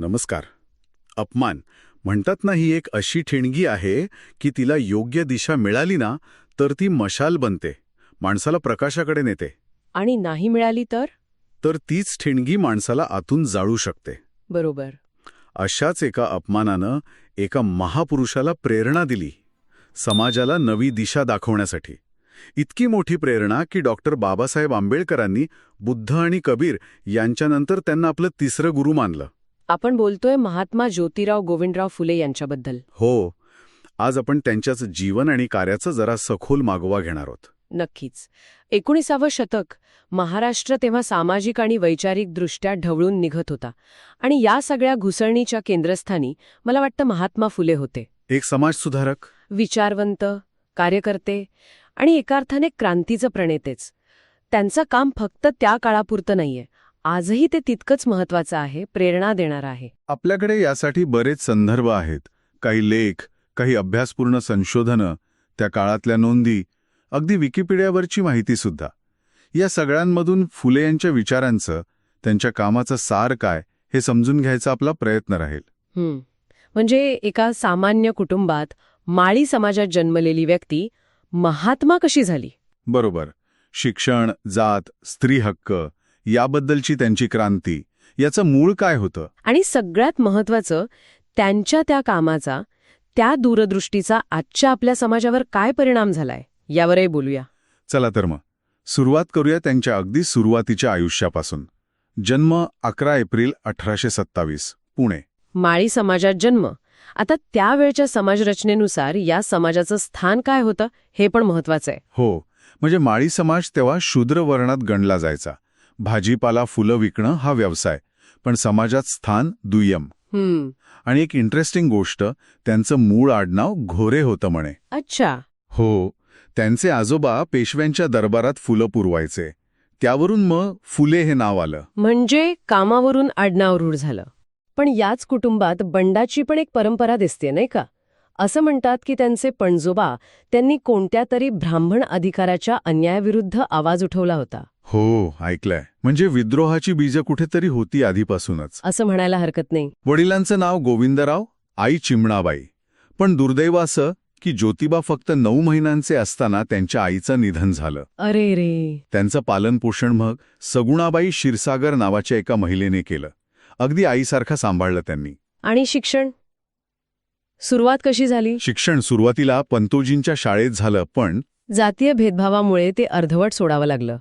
नमस्कार. अपमान म्हणतात ना ही एक अशी ठिणगी आहे की तिला योग्य दिशा मिळाली ना तर ती मशाल बनते माणसाला प्रकाशाकडे नेते. आणि नाही मिळाली तर? तर तीच ठिणगी माणसाला आतून जाळू शकते. बरोबर. अशाच एका अपमानानं एका महापुरुषाला प्रेरणा दिली समाजाला नवी दिशा दाखवण्यासाठी. इतकी मोठी प्रेरणा की डॉक्टर बाबासाहेब आंबेडकरांनी बुद्ध आणि कबीर यांच्यानंतर त्यांना आपलं तिसरं गुरु मानलं. आपण बोलतोय महात्मा ज्योतिराव गोविंदराव फुले यांच्याबद्दल. हो आज आपण त्यांच्याच जीवन आणि कार्याचं जरा सखोल मागोवा घेणार आहोत. नक्कीच. एकोणीसावं शतक महाराष्ट्र तेव्हा सामाजिक आणि वैचारिक दृष्ट्या ढवळून निघत होता. आणि या सगळ्या घुसळणीच्या केंद्रस्थानी मला वाटतं महात्मा फुले होते. एक समाजसुधारक विचारवंत कार्यकर्ते आणि एका अर्थाने क्रांतीचं प्रणेतेच. त्यांचं काम फक्त त्या काळापुरतं नाहीये. आजही ते तितकंच महत्वाचं आहे प्रेरणा देणारं आहे. आपल्याकडे यासाठी बरेच संदर्भ आहेत. काही लेख काही अभ्यासपूर्ण संशोधनं त्या काळातल्या नोंदी अगदी विकिपीडियावरची माहितीसुद्धा या सगळ्यांमधून फुले यांच्या विचारांचं त्यांच्या कामाचं सार काय हे समजून घ्यायचा आपला प्रयत्न राहील. म्हणजे एका सामान्य कुटुंबात माळी समाजात जन्मलेली व्यक्ती महात्मा कशी झाली? बरोबर. शिक्षण जात स्त्री हक्क याबद्दलची त्यांची क्रांती याचं मूळ काय होतं? आणि सगळ्यात महत्वाचं त्यांच्या त्या कामाचा त्या दूरदृष्टीचा आजच्या आपल्या समाजावर काय परिणाम झालाय यावरही बोलूया. चला तर मग. सुरुवात करूया त्यांच्या अगदी सुरुवातीच्या आयुष्यापासून. जन्म अकरा एप्रिल अठराशे सत्तावीस पुणे. माळी समाजात जन्म. आता त्यावेळच्या समाजरचनेनुसार या समाजाचं स्थान काय होतं हे पण महत्वाचं आहे. हो म्हणजे माळी समाज तेव्हा शूद्र वर्णात गणला जायचा. भाजीपाला फुलं विकणं हा व्यवसाय पण समाजात स्थान दुय्यम. आणि एक इंटरेस्टिंग गोष्ट त्यांचं मूळ आडनाव घोरे होतं म्हणे. अच्छा. हो त्यांचे आजोबा पेशव्यांच्या दरबारात फुलं पुरवायचे. त्यावरून मग फुले हे नाव आलं. म्हणजे कामावरून आडनाव रूढ झालं. पण याच कुटुंबात बंडाची पण एक परंपरा दिसते नाही का? असं म्हणतात की त्यांचे पणजोबा त्यांनी कोणत्या तरी ब्राह्मण अधिकाराच्या अन्यायाविरुद्ध आवाज उठवला होता. हो ऐकलंय. म्हणजे विद्रोहाची बीजं कुठेतरी होती आधीपासूनच. असं म्हणायला हरकत नाही. वडिलांचं नाव गोविंदराव आई चिमणाबाई. पण दुर्दैव असं की ज्योतिबा फक्त नऊ महिन्यांचे असताना त्यांच्या आईचं निधन झालं. अरे रे. त्यांचं पालनपोषण मग सगुणाबाई क्षीरसागर नावाच्या एका महिलेने केलं. अगदी आईसारखं सांभाळलं त्यांनी. आणि शिक्षण? सुरुवात कशी झाली? शिक्षण सुरुवातीला पंतोजींच्या शाळेत झालं पण जातीय भेदभावामुळे ते अर्धवट सोडावं लागलं.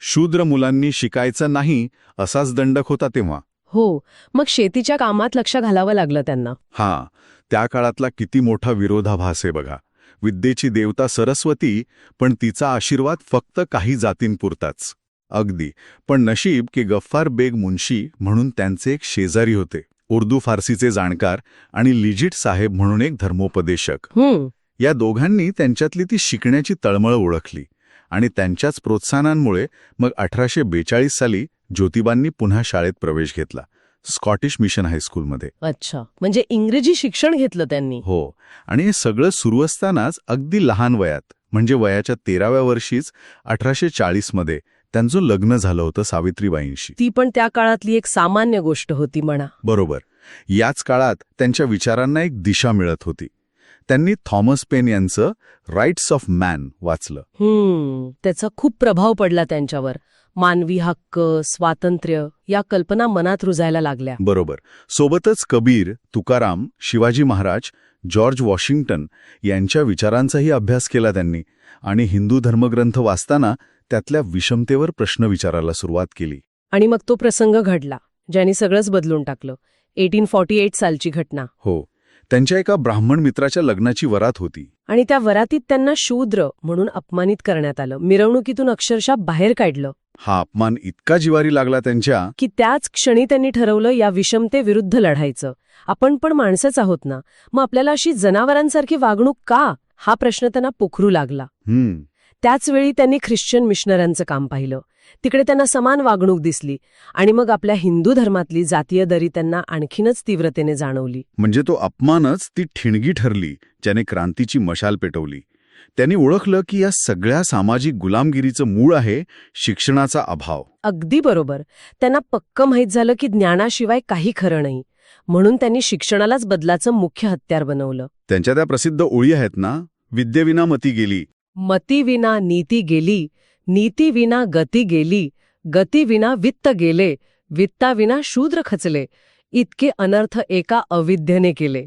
शूद्र मुलांनी शिकायचं नाही असाच दंडक होता तेव्हा. हो मग शेतीच्या कामात लक्ष घालावं लागलं त्यांना. हा त्या काळातला किती मोठा विरोधाभास आहे बघा. विद्येची देवता सरस्वती पण तिचा आशीर्वाद फक्त काही जातींपुरताच. अगदी पण नशीब की गफ्फार बेग मुन्शी म्हणून त्यांचे एक शेजारी होते. उर्दू फारसीचे जाणकार आणि लिजिट साहेब म्हणून एक धर्मोपदेशक. या दोघांनी त्यांच्यातली ती शिकण्याची तळमळ ओळखली आणि त्यांच्याच प्रोत्साहनांमुळे मग अठराशे बेचाळीस साली ज्योतिबांनी पुन्हा शाळेत प्रवेश घेतला स्कॉटिश मिशन हायस्कूलमध्ये अच्छा. म्हणजे इंग्रजी शिक्षण घेतलं त्यांनी. हो. आणि हे सगळं सुरू असतानाच अगदी लहान वयात म्हणजे वयाच्या तेराव्या वर्षीच अठराशे चाळीसमध्ये त्यांचं लग्न झालं होतं सावित्रीबाईंशी. ती पण त्या काळातली एक सामान्य गोष्ट होती म्हणा. बरोबर. याच काळात त्यांच्या विचारांना एक दिशा मिळत होती. त्यांनी थॉमस पेन यांचं राईट्स ऑफ मॅन वाचलं. हम्म त्याचा खूप प्रभाव पडला त्यांच्यावर. मानवी हक्क स्वातंत्र्य या कल्पना मनात रुजायला लागल्या. बरोबर. सोबतच कबीर तुकाराम शिवाजी महाराज जॉर्ज वॉशिंग्टन यांच्या विचारांचाही अभ्यास केला त्यांनी. आणि हिंदू धर्मग्रंथ वाचताना त्यातल्या विषमतेवर प्रश्न विचारायला सुरुवात केली. आणि मग तो प्रसंग घडला ज्याने सगळंच बदलून टाकलं. एटीन फॉर्टी एट सालची घटना. हो. त्यांच्या एका ब्राह्मण मित्राच्या लग्नाची वरात होती. आणि त्या वरातीत त्यांना शूद्र म्हणून अपमानित करण्यात आलं. मिरवणुकीतून अक्षरशः बाहेर काढलं. हा अपमान इतका जिवारी लागला त्यांच्या की त्याच क्षणी त्यांनी ठरवलं या विषमतेविरुद्ध लढायचं. आपण पण माणसंच आहोत ना. मग आपल्याला अशी जनावरांसारखी वागणूक का? हा प्रश्न त्यांना पोखरू लागला. हम्म. त्याचवेळी त्यांनी ख्रिश्चन मिशनऱ्यांचं काम पाहिलं. तिकडे त्यांना समान वागणूक दिसली आणि मग आपल्या हिंदू धर्मातली जातीय दरी त्यांना आणखीनच तीव्रतेने जाणवली. म्हणजे तो अपमानच ती ठिणगी ठरली ज्याने क्रांतीची मशाल पेटवली. त्यांनी ओळखलं की या सगळ्या सामाजिक गुलामगिरीचं मूळ आहे शिक्षणाचा अभाव. अगदी बरोबर. त्यांना पक्क माहीत झालं की ज्ञानाशिवाय काही खरं नाही. म्हणून त्यांनी शिक्षणालाच बदलाचं मुख्य हत्यार बनवलं. त्यांच्या त्या प्रसिद्ध ओळी आहेत ना? विद्येविना मती गेली. मतीविना नीती गेली नीतीविना गती गेली गतीविना वित्त गेले वित्ताविना शूद्र खचले इतके अनर्थ एका अविद्येने केले.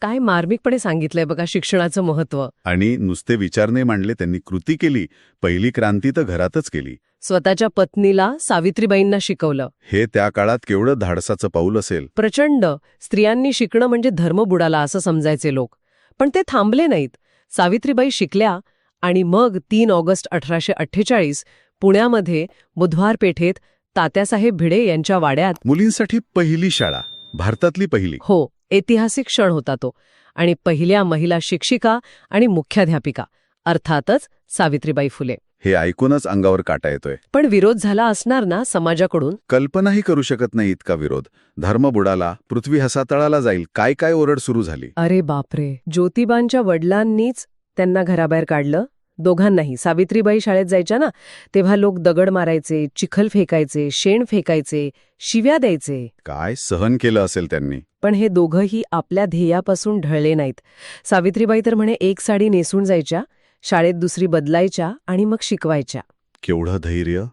काय मार्मिकपणे सांगितलंय बघा शिक्षणाचं महत्त्व आणि नुसते विचारणे मांडले त्यांनी कृती केली पहिली क्रांती तर घरातच केली. स्वतःच्या पत्नीला सावित्रीबाईंना शिकवलं. हे त्या काळात केवढं धाडसाचं पाऊल असेल. प्रचंड स्त्रियांनी शिकणं म्हणजे धर्म बुडाला असं समजायचे लोक. पण ते थांबले नाहीत. सावित्रीबाई शिकल्या आणि मग तीन ऑगस्ट अठराशे अठ्ठेचाळीस पुण्यामध्ये बुधवार पेठेत तात्यासाहेब भिडे यांच्या वाड्यात मुलींसाठी पहिली शाळा भारतातली पहिली. हो ऐतिहासिक क्षण होता तो. आणि पहिल्या महिला शिक्षिका आणि मुख्याध्यापिका अर्थातच सावित्रीबाई फुले. हे ऐकूनच अंगावर काटा येतोय. पण विरोध झाला असणार ना समाजाकडून? कल्पनाही करू शकत नाही इतका विरोध. धर्म बुडाला पृथ्वी हसातळाला जाईल. काय काय ओरड सुरू झाली? अरे बापरे! ज्योतिबांच्या वडिलांनीच त्यांना घराबाहेर काढलं. दोघांनाही. सावित्रीबाई शाळेत जायच्या ना तेव्हा लोक दगड मारायचे चिखल फेकायचे शेण फेकायचे शिव्या द्यायचे. काय सहन केलं असेल त्यांनी? पण हे दोघंही आपल्या ध्येयापासून ढळले नाहीत. सावित्रीबाई तर म्हणे एक साडी नेसून जायच्या शाळेत दुसरी बदलायच्या आणि मग शिकवायच्या. केवढं धैर्य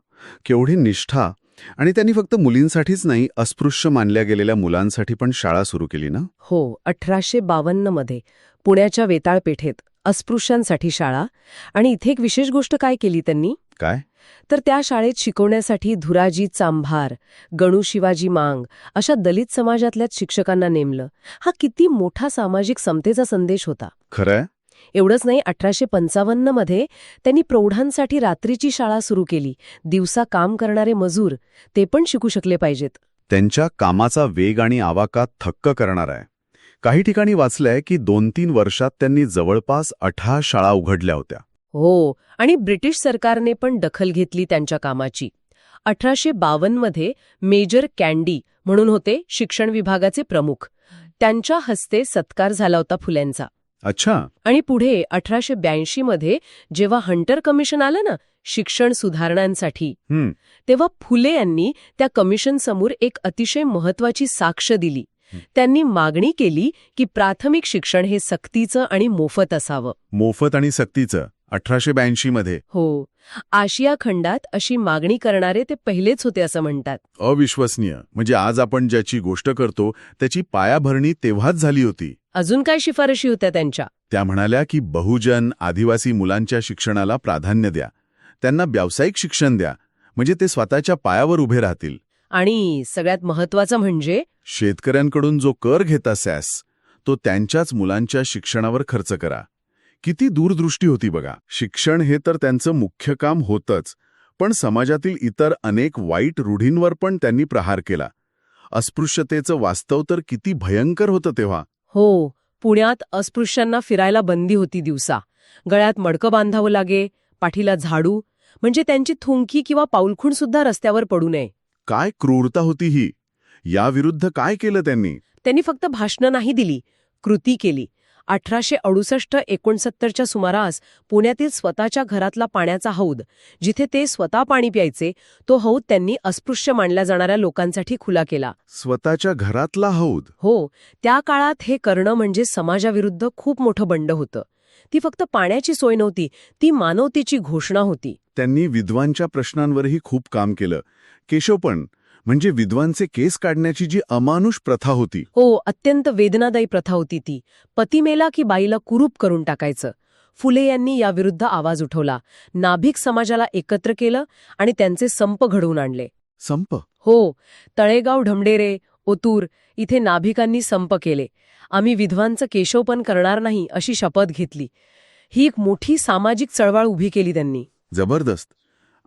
केवढी निष्ठा. आणि त्यांनी फक्त मुलींसाठीच नाही अस्पृश्य मानल्या गेलेल्या मुलांसाठी पण शाळा सुरू केली ना? हो अठराशे बावन्नमध्ये पुण्याच्या वेताळपेठेत अस्पृश्यांसाठी शाळा. आणि इथे एक विशेष गोष्ट काय केली त्यांनी? काय? तर त्या शाळेत शिकवण्यासाठी धुराजी चांभार गणू शिवाजी मांग अशा दलित समाजातल्याच शिक्षकांना नेमलं. हा किती मोठा सामाजिक समतेचा संदेश होता. खरंय? एवढंच नाही अठराशे पंचावन्नमध्ये त्यांनी प्रौढांसाठी रात्रीची शाळा सुरू केली. दिवसा काम करणारे मजूर ते पण शिकू शकले पाहिजेत. त्यांच्या कामाचा वेग आणि आवाका थक्क करणार आहे. काही ठिकाणी वाचलंय की दोन तीन वर्षात त्यांनी जवळपास अठरा शाळा उघडल्या होत्या. हो आणि ब्रिटिश सरकारने पण दखल घेतली त्यांच्या कामाची. अठराशे बावन्नमध्ये मेजर कॅन्डी म्हणून होते शिक्षण विभागाचे प्रमुख. त्यांच्या हस्ते सत्कार झाला होता फुल्यांचा. अच्छा. आणि पुढे अठराशे ब्याऐंशीमध्ये जेव्हा हंटर कमिशन आलं ना शिक्षण सुधारणांसाठी तेव्हा फुले यांनी त्या कमिशनसमोर एक अतिशय महत्वाची साक्ष दिली. त्यांनी मागणी केली की प्राथमिक शिक्षण हे सक्तीचं आणि मोफत असावं. मोफत आणि सक्तीचं अठराशे ब्याऐंशी मध्ये. हो. आशिया खंडात अशी मागणी करणारे ते पहिलेच होते असं म्हणतात. अविश्वसनीय. म्हणजे आज आपण ज्याची गोष्ट करतो त्याची पायाभरणी तेव्हाच झाली होती. अजून काय शिफारशी होत्या त्यांच्या? त्या म्हणाल्या की बहुजन आदिवासी मुलांच्या शिक्षणाला प्राधान्य द्या. त्यांना व्यावसायिक शिक्षण द्या. म्हणजे ते स्वतःच्या पायावर उभे राहतील. आणि सगळ्यात महत्वाचं म्हणजे शेतकऱ्यांकडून जो कर घेता सॅस तो त्यांच्याच मुलांच्या शिक्षणावर खर्च करा. किती दूरदृष्टी होती बघा. शिक्षण हे तर त्यांचं मुख्य काम होतंच पण समाजातील इतर अनेक वाईट रूढींवर पण त्यांनी प्रहार केला. अस्पृश्यतेचं वास्तव तर किती भयंकर होतं तेव्हा. हो पुण्यात अस्पृश्यांना फिरायला बंदी होती दिवसा. गळ्यात मडकं बांधावं लागे पाठीला झाडू म्हणजे त्यांची थुंकी किंवा पाऊलखुण सुद्धा रस्त्यावर पडू नये. काय क्रूरता होती ही? याविरुद्ध काय केलं त्यांनी? त्यांनी फक्त भाषणं नाही दिली कृती केली. अठराशे अडुसष्ट एकोणसत्तरच्या सुमारास पुण्यातील स्वतःच्या घरातला पाण्याचा हौद जिथे ते स्वतः पाणी प्यायचे तो हौद त्यांनी अस्पृश्य मानल्या जाणाऱ्या लोकांसाठी खुला केला. स्वतःच्या घरातला हौद? हो त्या काळात हे करणं म्हणजे समाजाविरुद्ध खूप मोठं बंड होतं. ती फक्त पाण्याची सोय नव्हती ती मानवतेची घोषणा होती. त्यांनी विद्वांच्या प्रश्नांवरही खूप काम केलं. केशवपण म्हणजे विद्वांचे केस काढण्याची जी अमानुष प्रथा होती. हो अत्यंत वेदनादायी प्रथा होती ती. पती मेला की बाईला कुरूप करून टाकायचं. फुले यांनी याविरुद्ध आवाज उठवला. नाभिक समाजाला एकत्र केलं आणि त्यांचे संप घडवून आणले. संप? हो तळेगाव ढमडेरे ओतूर इथे नाभिकांनी संप केले. आम्ही विधवांचं केशवपण करणार नाही अशी शपथ घेतली. ही एक मोठी सामाजिक चळवळ उभी केली त्यांनी. जबरदस्त.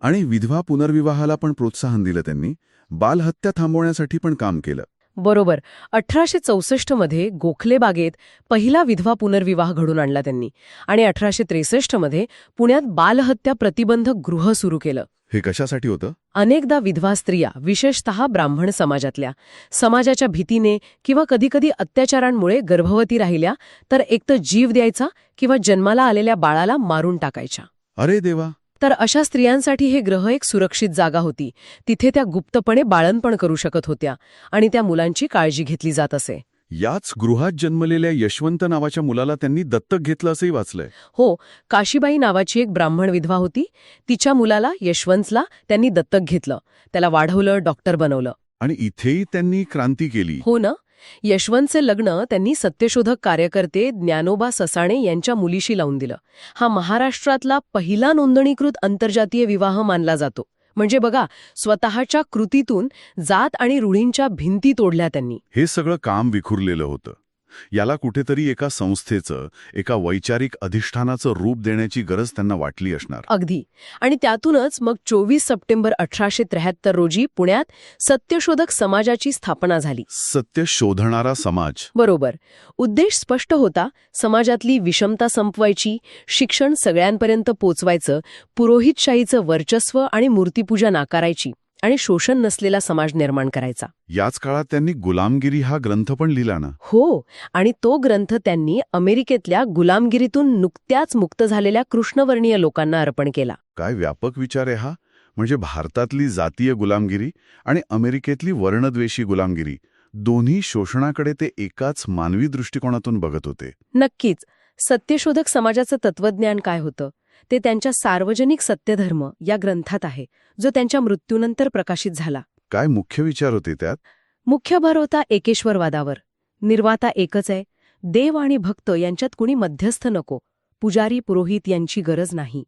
आणि विधवा पुनर्विवाहाला पण प्रोत्साहन दिलं त्यांनी. बालहत्या थांबवण्यासाठी पण काम केलं. बरोबर. अठराशे चौसष्टमध्ये गोखले बागेत पहिला विधवा पुनर्विवाह घडून आणला त्यांनी. आणि अठराशे त्रेसष्टमध्ये पुण्यात बालहत्या प्रतिबंधक गृह सुरू केलं. हे कशासाठी होतं? अनेकदा विधवा स्त्रिया विशेषतः ब्राह्मण समाजातल्या समाजाच्या भीतीने किंवा कधीकधी अत्याचारांमुळे गर्भवती राहिल्या तर एकतर जीव द्यायचा किंवा जन्माला आलेल्या बाळाला मारून टाकायच्या. अरे देवा! तर अशा स्त्रियांसाठी हे ग्रह एक सुरक्षित जागा होती. तिथे त्या गुप्तपणे बाळणपण करू शकत होत्या आणि त्या मुलांची काळजी घेतली जात असे. याच गृहात जन्मलेल्या यशवंत नावाच्या मुलाला त्यांनी दत्तक घेतलं असंही वाचलंय. हो काशीबाई नावाची एक ब्राह्मण विधवा होती. तिच्या मुलाला यशवंतला त्यांनी दत्तक घेतलं. त्याला वाढवलं डॉक्टर बनवलं. आणि इथेही त्यांनी क्रांती केली. हो ना? यशवंतचे लग्न त्यांनी सत्यशोधक कार्यकर्ते ज्ञानोबा ससाणे यांच्या मुलीशी लावून दिलं. हा महाराष्ट्रातला पहिला नोंदणीकृत आंतरजातीय विवाह मानला जातो. म्हणजे बघा स्वतःच्या कृतीतून जात आणि रूढींच्या भिंती तोडल्या त्यांनी. हे सगळं काम विखुरलेलं होतं. याला कुठेतरी एका संस्थेचं एका वैचारिक अधिष्ठानाचं रूप देण्याची गरज त्यांना वाटली असणार. अगदी. आणि त्यातूनच मग चोवीस सप्टेंबर अठराशे त्र्याहत्तर रोजी पुण्यात सत्यशोधक समाजाची स्थापना झाली. सत्य शोधणारा समाज. बरोबर. उद्देश स्पष्ट होता समाजातली विषमता संपवायची शिक्षण सगळ्यांपर्यंत पोचवायचं पुरोहितशाहीचं वर्चस्व आणि मूर्तीपूजा नाकारायची. आणि शोषण नसलेला समाज निर्माण करायचा. याच काळात त्यांनी गुलामगिरी हा ग्रंथ पण लिहिला ना? हो आणि तो ग्रंथ त्यांनी अमेरिकेतल्या गुलामगिरीतून नुकत्याच मुक्त झालेल्या कृष्णवर्णीय लोकांना अर्पण केला. काय व्यापक विचार आहे हा? म्हणजे भारतातली जातीय गुलामगिरी आणि अमेरिकेतली वर्णद्वेषी गुलामगिरी दोन्ही शोषणाकडे ते एकाच मानवी दृष्टिकोनातून बघत होते. नक्कीच. सत्यशोधक समाजाचं तत्वज्ञान काय होतं? ते त्यांच्या सार्वजनिक सत्यधर्म या ग्रंथात आहे जो त्यांच्या मृत्यूनंतर प्रकाशित झाला. काय मुख्य विचार होते त्यात? मुख्य भर होता एकेश्वरवादावर. निर्वाता एकच आहे देव आणि भक्त यांच्यात कुणी मध्यस्थ नको पुजारी पुरोहित यांची गरज नाही.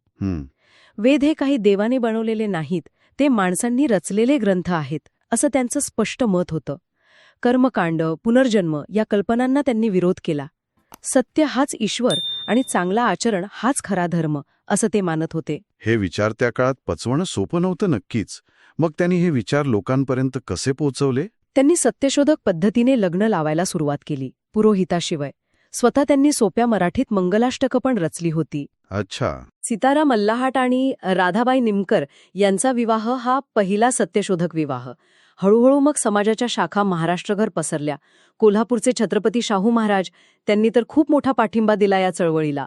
वेद हे काही देवाने बनवलेले नाहीत ते माणसांनी रचलेले ग्रंथ आहेत असं त्यांचं स्पष्ट मत होतं. कर्मकांड पुनर्जन्म या कल्पनांना त्यांनी विरोध केला. सत्य हाच ईश्वर आणि चांगला आचरण हाच खरा धर्म असं ते मानत होते. हे विचार त्या काळात पचवणं सोपं नव्हतं नक्कीच. मग त्यांनी हे विचार लोकांपर्यंत कसे पोहोचवले? त्यांनी सत्यशोधक पद्धतीने लग्न लावायला सुरुवात केली पुरोहिताशिवाय. स्वतः त्यांनी सोप्या मराठीत मंगलाष्टकं पण रचली होती. अच्छा. सीताराम मल्लाहाट आणि राधाबाई निमकर यांचा विवाह हा पहिला सत्यशोधक विवाह. हळूहळू मग समाजाच्या शाखा महाराष्ट्रभर पसरल्या. कोल्हापूरचे छत्रपती शाहू महाराज त्यांनी तर खूप मोठा पाठिंबा दिला या चळवळीला.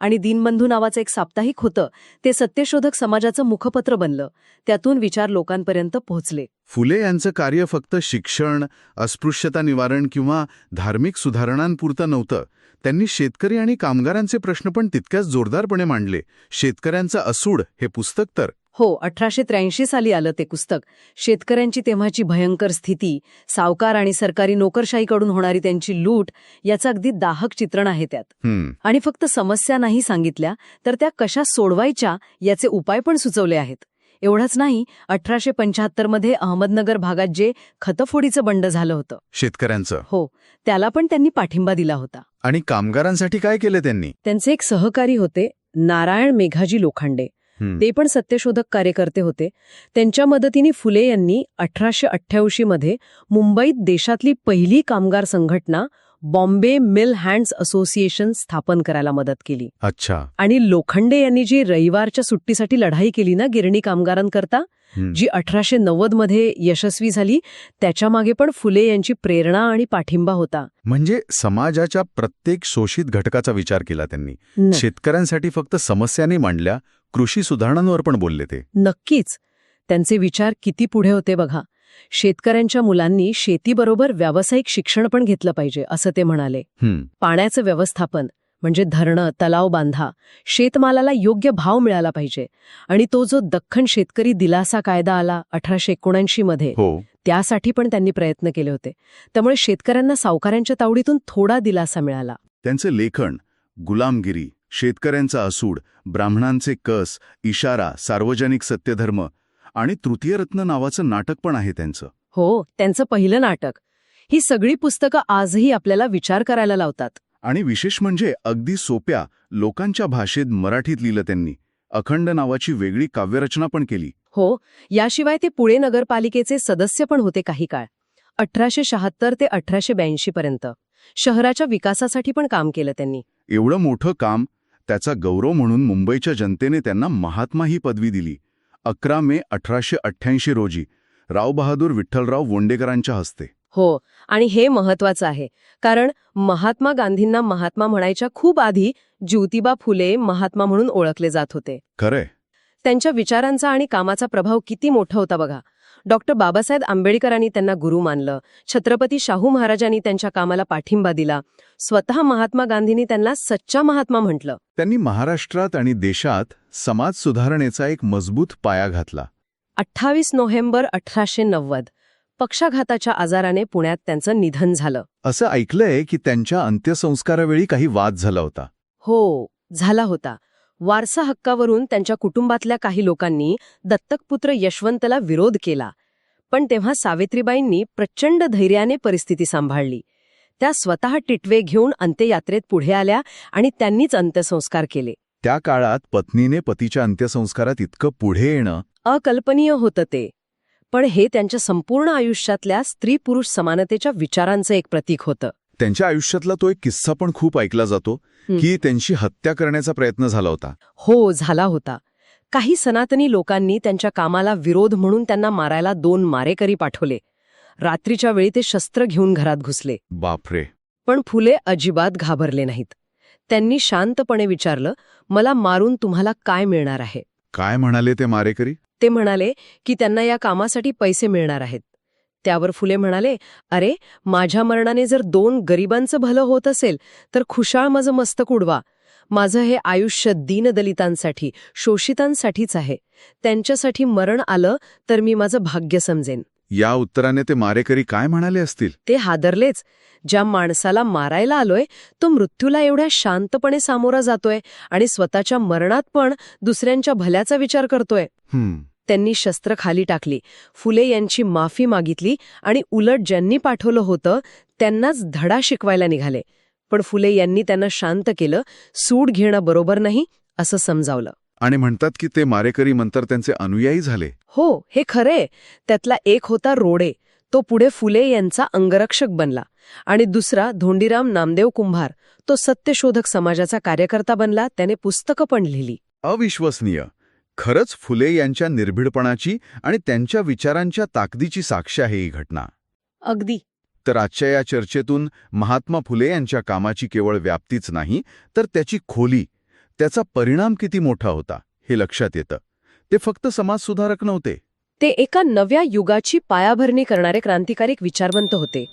आणि दीनबंधू नावाचं एक साप्ताहिक होतं ते सत्यशोधक समाजाचं मुखपत्र बनलं. त्यातून विचार लोकांपर्यंत पोहोचले. फुले यांचं कार्य फक्त शिक्षण अस्पृश्यता निवारण किंवा धार्मिक सुधारणांपुरतं नव्हतं. त्यांनी शेतकरी आणि कामगारांचे प्रश्न पण तितक्याच जोरदारपणे मांडले. शेतकऱ्यांचं असूड हे पुस्तक तर हो अठराशे त्र्याऐंशी साली आलं ते पुस्तक. शेतकऱ्यांची तेव्हाची भयंकर स्थिती सावकार आणि सरकारी नोकरशाहीकडून होणारी त्यांची लूट याचं अगदी दाहक चित्रण आहे त्यात. आणि फक्त समस्या नाही सांगितल्या तर त्या कशा सोडवायच्या याचे उपाय पण सुचवले आहेत. एवढंच नाही अठराशे पंच्याहत्तरमध्ये अहमदनगर भागात जे खतफोडीचं बंड झालं होतं. शेतकऱ्यांचं. हो त्याला पण त्यांनी पाठिंबा दिला होता. आणि कामगारांसाठी काय केलं त्यांनी? त्यांचे एक सहकारी होते नारायण मेघाजी लोखंडे. ते पण सत्यशोधक कार्यकर्ते होते. त्यांच्या मदतीने फुले यांनी अठराशे अठ्ठ्याऐंशी मध्ये मुंबईत देशातली पहिली कामगार संघटना बॉम्बे मिल हँड्स असोसिएशन स्थापन करायला मदत केली. अच्छा. आणि लोखंडे यांनी जी रविवारच्या सुट्टीसाठी लढाई केली ना गिरणी कामगारांकरता जी अठराशे नव्वदमध्ये यशस्वी झाली त्याच्यामागे पण फुले यांची प्रेरणा आणि पाठिंबा होता. म्हणजे समाजाच्या प्रत्येक शोषित घटकाचा विचार केला त्यांनी. शेतकऱ्यांसाठी फक्त समस्या नाही मांडल्या कृषी सुधारणांवर पण बोलले ते. नक्कीच. त्यांचे विचार किती पुढे होते बघा. शेतकऱ्यांच्या मुलांनी शेतीबरोबर व्यावसायिक शिक्षण पण घेतलं पाहिजे असं ते म्हणाले. पाण्याचं व्यवस्थापन म्हणजे धरणं तलाव बांधा शेतमालाला योग्य भाव मिळाला पाहिजे. आणि तो जो दख्खन शेतकरी दिलासा कायदा आला अठराशे एकोणऐंशी मध्ये हो. त्यासाठी पण त्यांनी प्रयत्न केले होते. त्यामुळे शेतकऱ्यांना सावकारांच्या तावडीतून थोडा दिलासा मिळाला. त्यांचे लेखन गुलामगिरी शेतकऱ्यांचा असूड ब्राह्मणांचे कस इशारा सार्वजनिक सत्यधर्म आणि तृतीयरत्न नावाचं नाटक पण आहे त्यांचं. हो त्यांचं पहिलं नाटक. ही सगळी पुस्तकं आजही आपल्याला विचार करायला लावतात. आणि विशेष म्हणजे अगदी सोप्या लोकांच्या भाषेत मराठीत लिहिलं त्यांनी. अखंड नावाची वेगळी काव्यरचना पण केली. हो याशिवाय ते पुणे नगरपालिकेचे सदस्य पण होते काही काळ. अठराशे शहात्तर ते अठराशे ब्याऐंशी पर्यंत. शहराच्या विकासासाठी पण काम केलं त्यांनी. एवढं मोठं काम त्याचा गौरव म्हणून मुंबईच्या जनतेने त्यांना महात्मा ही पदवी दिली. अकरा मे अठराशे अठ्ठ्याऐंशी रोजी रावबहादूर विठ्ठलराव वोंडेकरांच्या हस्ते. हो आणि हे महत्वाचं आहे कारण महात्मा गांधींना महात्मा म्हणायच्या खूप आधी ज्योतिबा फुले महात्मा म्हणून ओळखले जात होते. खरंय. त्यांच्या विचारांचा आणि कामाचा प्रभाव किती मोठा होता बघा. डॉक्टर बाबासाहेब आंबेडकरांनी त्यांना गुरु मानलं. छत्रपती शाहू महाराजांनी त्यांच्या कामाला पाठिंबा दिला. स्वतः महात्मा गांधींनी त्यांना सच्चा महात्मा म्हटलं. त्यांनी महाराष्ट्रात आणि देशात समाज सुधारणेचा एक मजबूत पाया घातला. अठ्ठावीस नोव्हेंबर अठराशे नव्वद. पक्षाघाताच्या आजाराने पुण्यात त्यांचं निधन झालं. असं ऐकलंय की त्यांच्या अंत्यसंस्कारावेळी काही वाद झाला होता. हो झाला होता. वारसा हक्कावरून त्यांच्या कुटुंबातल्या काही लोकांनी दत्तकपुत्र यशवंतला विरोध केला. पण तेव्हा सावित्रीबाईंनी प्रचंड धैर्याने परिस्थिती सांभाळली. त्या स्वतः टिटवे घेऊन अंत्ययात्रेत पुढे आल्या आणि त्यांनीच अंत्यसंस्कार केले. त्या काळात पत्नीने पतीच्या अंत्यसंस्कारात इतकं पुढे येणं अकल्पनीय होतं ते. पण हे त्यांच्या संपूर्ण आयुष्यातल्या स्त्री पुरुष समानतेच्या विचारांचं एक प्रतीक होतं. त्यांच्या आयुष्यातला तो एक किस्सा पण खूप ऐकला जातो. की त्यांची हत्या करण्याचा प्रयत्न झाला होता. हो झाला होता. काही सनातनी लोकांनी त्यांच्या कामाला विरोध म्हणून त्यांना मारायला दोन मारेकरी पाठवले. रात्रीच्या वेळी ते शस्त्र घेऊन घरात घुसले. बापरे. पण फुले अजिबात घाबरले नाहीत. त्यांनी शांतपणे विचारलं मला मारून तुम्हाला काय मिळणार आहे? काय म्हणाले ते मारेकरी? ते म्हणाले की त्यांना या कामासाठी पैसे मिळणार आहेत. त्यावर फुले म्हणाले अरे माझ्या मरणाने जर दोन गरिबांचं भलं होत असेल तर खुशाळ माझं मस्तक उडवा. माझं हे आयुष्य दीनदलितांसाठी शोषितांसाठीच आहे. त्यांच्यासाठी मरण आलं तर मी माझं भाग्य समजेन. या उत्तराने ते मारेकरी काय म्हणाले असतील? ते हादरलेच. ज्या माणसाला मारायला आलोय तो मृत्यूला एवढ्या शांतपणे सामोरा जातोय आणि स्वतःच्या मरणात पण दुसऱ्यांच्या भल्याचा विचार करतोय. त्यांनी शस्त्र खाली टाकली. फुले यांची माफी मागितली आणि उलट ज्यांनी पाठवलं होतं त्यांनाच धडा शिकवायला निघाले. पण फुले यांनी त्यांना शांत केलं सूड घेणं बरोबर नाही असं समजावलं. आणि म्हणतात की ते मारेकरी नंतर त्यांचे अनुयायी झाले. हो हे खरे त्यातला एक होता रोडे. तो पुढे फुले यांचा अंगरक्षक बनला. आणि दुसरा धोंडीराम नामदेव कुंभार. तो सत्यशोधक समाजाचा कार्यकर्ता बनला त्याने पुस्तकं पण लिहिली. अविश्वसनीय. खरंच फुले यांच्या निर्भीडपणाची आणि त्यांच्या विचारांच्या ताकदीची साक्ष आहे ही घटना. अगदी. तर आजच्या या चर्चेतून महात्मा फुले यांच्या कामाची केवळ व्याप्तीच नाही तर त्याची खोली त्याचा परिणाम किती मोठा होता हे लक्षात येतं. ते फक्त समाजसुधारक नव्हते. ते एका नव्या युगाची पायाभरणी करणारे क्रांतिकारक विचारवंत होते.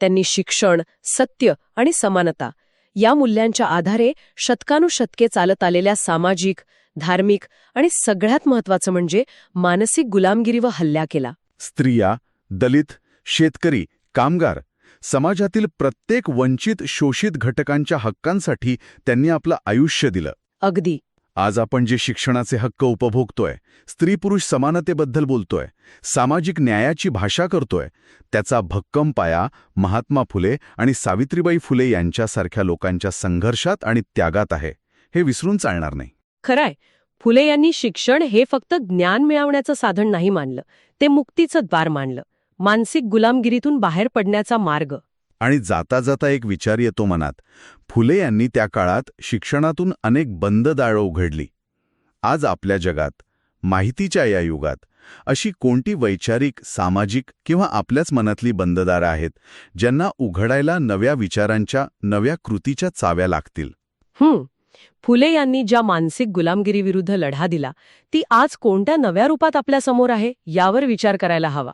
त्यांनी शिक्षण सत्य आणि समानता या मूल्यांच्या आधारे शतकानुशतके चालत आलेल्या सामाजिक धार्मिक आणि सगळ्यात महत्वाचं म्हणजे मानसिक गुलामगिरीवर हल्ला केला. स्त्रिया दलित शेतकरी कामगार समाजातील प्रत्येक वंचित शोषित घटकांच्या हक्कांसाठी त्यांनी आपलं आयुष्य दिलं. अगदी. आज आपण जे शिक्षणाचे हक्क उपभोगतोय स्त्री पुरुष समानतेबद्दल बोलतोय सामाजिक न्यायाची भाषा करतोय त्याचा भक्कम पाया महात्मा फुले आणि सावित्रीबाई फुले यांच्यासारख्या लोकांच्या संघर्षात आणि त्यागात आहे हे विसरून चालणार नाही. खरंय. फुले यांनी शिक्षण हे फक्त ज्ञान मिळवण्याचं साधन नाही मानलं ते मुक्तीचं द्वार मानलं मानसिक गुलामगिरीतून बाहेर पडण्याचा मार्ग. आणि जाता जाता एक विचार येतो मनात. फुले यांनी त्या काळात शिक्षणातून अनेक बंद दाळं उघडली. आज आपल्या जगात माहितीच्या या युगात अशी कोणती वैचारिक सामाजिक किंवा आपल्याच मनातली बंददारं आहेत ज्यांना उघडायला नव्या विचारांच्या नव्या कृतीच्या चाव्या लागतील? फुले यांनी ज्या मानसिक गुलामगिरीविरुद्ध लढा दिला ती आज कोणत्या नव्या रूपात आपल्यासमोर आहे यावर विचार करायला हवा.